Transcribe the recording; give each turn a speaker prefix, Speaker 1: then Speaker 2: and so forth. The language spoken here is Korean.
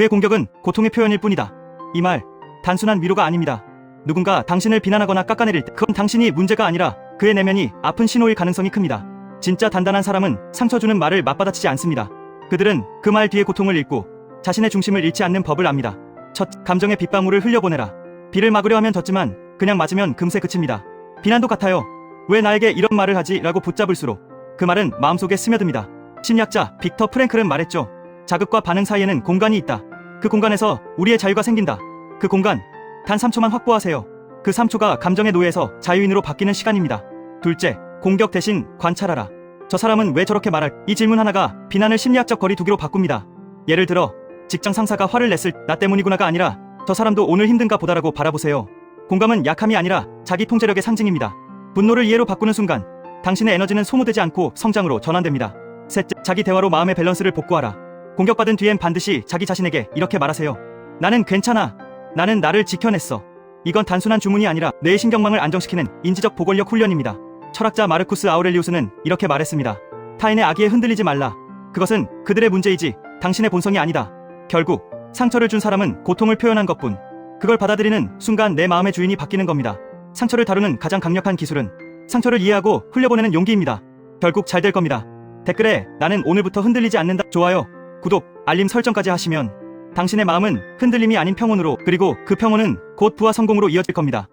Speaker 1: 그의 공격은 고통의 표현일 뿐이다. 이 말, 단순한 위로가 아닙니다. 누군가 당신을 비난하거나 깎아내릴 때 그건 당신이 문제가 아니라 그의 내면이 아픈 신호일 가능성이 큽니다. 진짜 단단한 사람은 상처 주는 말을 맞받아치지 않습니다. 그들은 그 말 뒤에 고통을 잃고 자신의 중심을 잃지 않는 법을 압니다. 첫, 감정의 빗방울을 흘려보내라. 비를 막으려 하면 졌지만 그냥 맞으면 금세 그칩니다. 비난도 같아요. 왜 나에게 이런 말을 하지? 라고 붙잡을수록 그 말은 마음속에 스며듭니다. 심리학자 빅터 프랭클은 말했죠. 자극과 반응 사이에는 공간이 있다. 그 공간에서 우리의 자유가 생긴다. 그 공간, 단 3초만 확보하세요. 그 3초가 감정의 노예에서 자유인으로 바뀌는 시간입니다. 둘째, 공격 대신 관찰하라. 저 사람은 왜 저렇게 말할? 이 질문 하나가 비난을 심리학적 거리두기로 바꿉니다. 예를 들어, 직장 상사가 화를 냈을 나 때문이구나가 아니라 저 사람도 오늘 힘든가 보다라고 바라보세요. 공감은 약함이 아니라 자기 통제력의 상징입니다. 분노를 이해로 바꾸는 순간 당신의 에너지는 소모되지 않고 성장으로 전환됩니다. 셋째, 자기 대화로 마음의 밸런스를 복구하라. 공격받은 뒤엔 반드시 자기 자신에게 이렇게 말하세요. 나는 괜찮아. 나는 나를 지켜냈어. 이건 단순한 주문이 아니라 뇌의 신경망을 안정시키는 인지적 보건력 훈련입니다. 철학자 마르쿠스 아우렐리우스는 이렇게 말했습니다. 타인의 악의에 흔들리지 말라. 그것은 그들의 문제이지 당신의 본성이 아니다. 결국 상처를 준 사람은 고통을 표현한 것뿐. 그걸 받아들이는 순간 내 마음의 주인이 바뀌는 겁니다. 상처를 다루는 가장 강력한 기술은 상처를 이해하고 흘려보내는 용기입니다. 결국 잘 될 겁니다. 댓글에 나는 오늘부터 흔들리지 않는다. 좋아요, 구독, 알림 설정까지 하시면 당신의 마음은 흔들림이 아닌 평온으로 그리고 그 평온은 곧 부와 성공으로 이어질 겁니다.